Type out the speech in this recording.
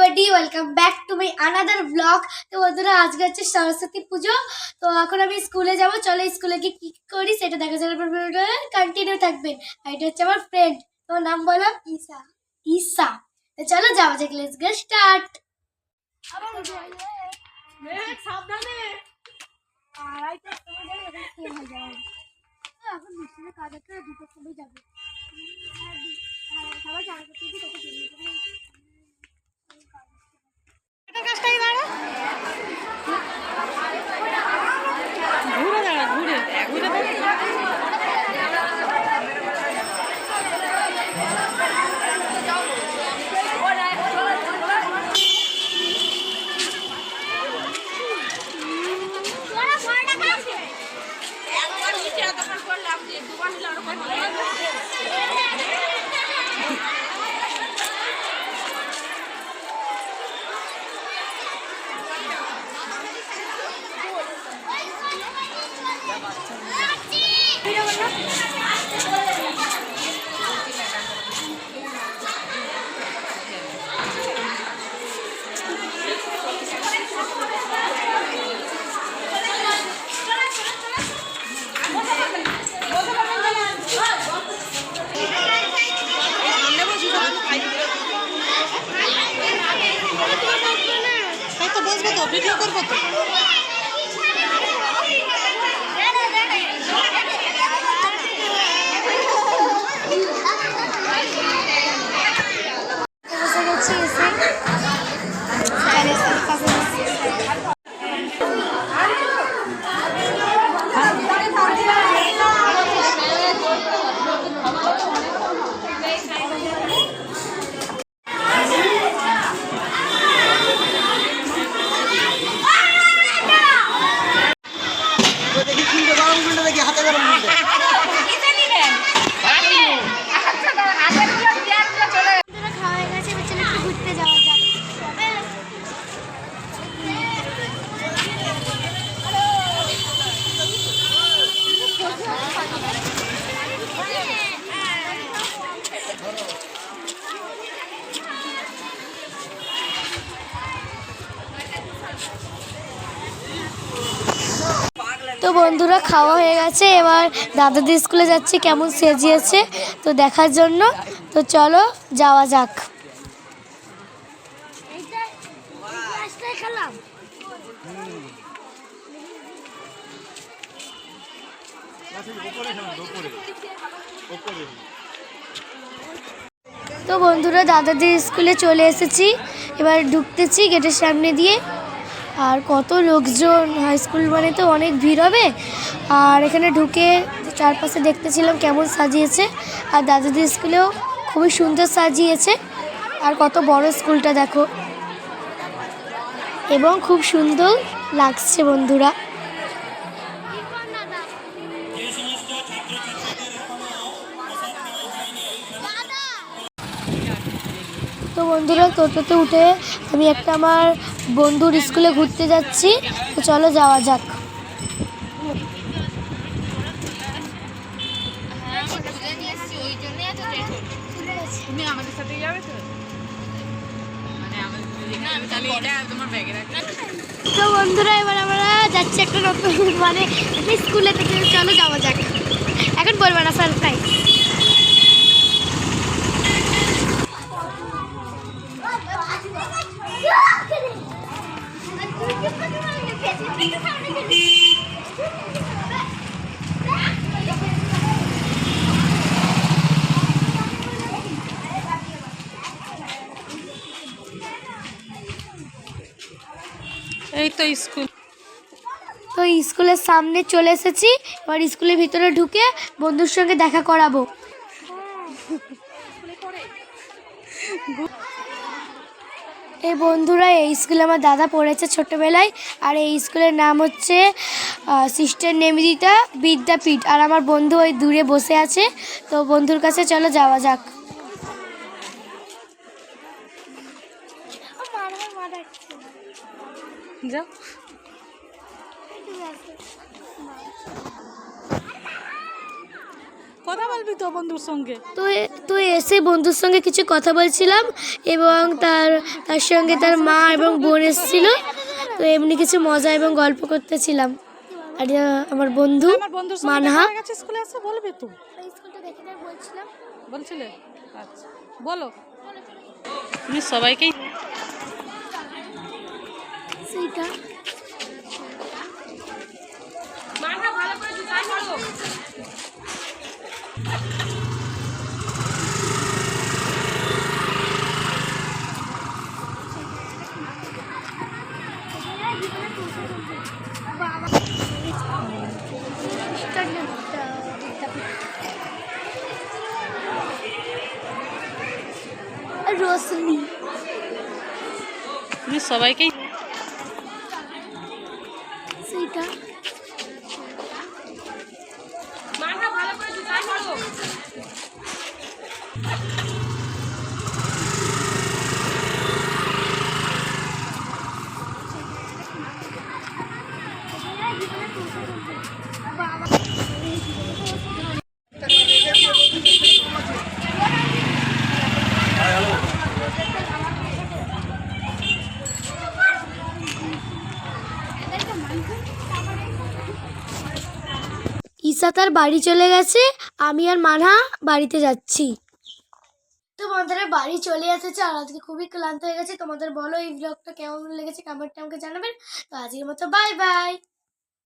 Everybody welcome back to my another blog তো বন্ধুরা আজকে হচ্ছে সরস্বতী পুজো। তো এখন আমি স্কুলে যাব। চলো স্কুলে গিয়ে কি করি সেটা দেখা যাবে কন্টিনিউ থাকবেন। আর এটা হচ্ছে আমার ফ্রেন্ড তোমার নাম বলো? ঈশা। ঈশা। তো চলো যাওয়া যাক লেটস গেট স্টার্ট এখন মিষ্টির কাজ একটা দুটো সময় যাবে। সবাই জানা করতে তাই তো বসবো তো? ভিডিও করব তো? তো বন্ধুরা, খাওয়া হয়ে গেছে। এবার দাদাদের স্কুলে যাচ্ছে, কেমন সেজিয়েছে তো দেখার জন্য। তো চলো, যাওয়া যাক। তো বন্ধুরা দাদাদের স্কুলে চলে এসেছি। এবার ঢুকতেছি গেটের সামনে দিয়ে। আর কত লোকজন হাই স্কুল মানে তো অনেক ভিড় হবে। আর এখানে ঢুকে চারপাশে দেখতেছিলাম কেমন সাজিয়েছে। আর দাদাদের স্কুলেও খুবই সুন্দর সাজিয়েছে। আর কত বড় স্কুলটা দেখো। এবং খুব সুন্দর লাগছে বন্ধুরা। তো বন্ধুরা, টোটোতে উঠে আমি একটা আমার বন্ধুর স্কুলে ঘুরতে যাচ্ছি, তো চলো যাওয়া যাক। তো বন্ধুরা, এবার আমরা যাচ্ছি একটা নতুন মানে স্কুলে থেকে চলো যাওয়া যাক। এখন বলব না সারপ্রাইজ তো স্কুল। তো স্কুলের সামনে চলে এসেছি। এবার স্কুলের ভিতরে ঢুকে বন্ধুর সঙ্গে দেখা করাবো। এই বন্ধুরা, এই স্কুলে আমার দাদা পড়েছে ছোটবেলায়। আর এই স্কুলের নাম হচ্ছে সিস্টার নেমিদিতা বিদ্যাপীঠ। আর আমার বন্ধু ওই দূরে বসে আছে। তো বন্ধুর কাছে চলো যাওয়া যাক। যাও। কথা বলবি তো বন্ধুর সঙ্গে? তো তো এসে বন্ধুর সঙ্গে কিছু কথা বলছিলাম এবং তার তার সঙ্গে তার মা এবং বোন এসেছিল। তো এমনি কিছু মজা এবং গল্প করতেছিলাম। আর আমার বন্ধু আমার মানহা। স্কুলে বলবি তো? বলছিলে? আচ্ছা। বলো। তুমি সবাইকেই সেইটা রোশনি তুমি সবাইকেই 的 ঈশা তার বাড়ি চলে গেছে, আমি আর মানহা বাড়িতে যাচ্ছি। তোমাদের বাড়ি চলে এসেছে আর আজকে খুবই ক্লান্ত হয়ে গেছে। তোমাদের বলো এই ব্লগটা কেমন লেগেছে কমেন্টে আমাকে জানাবেন তো আজকের মতো বাই বাই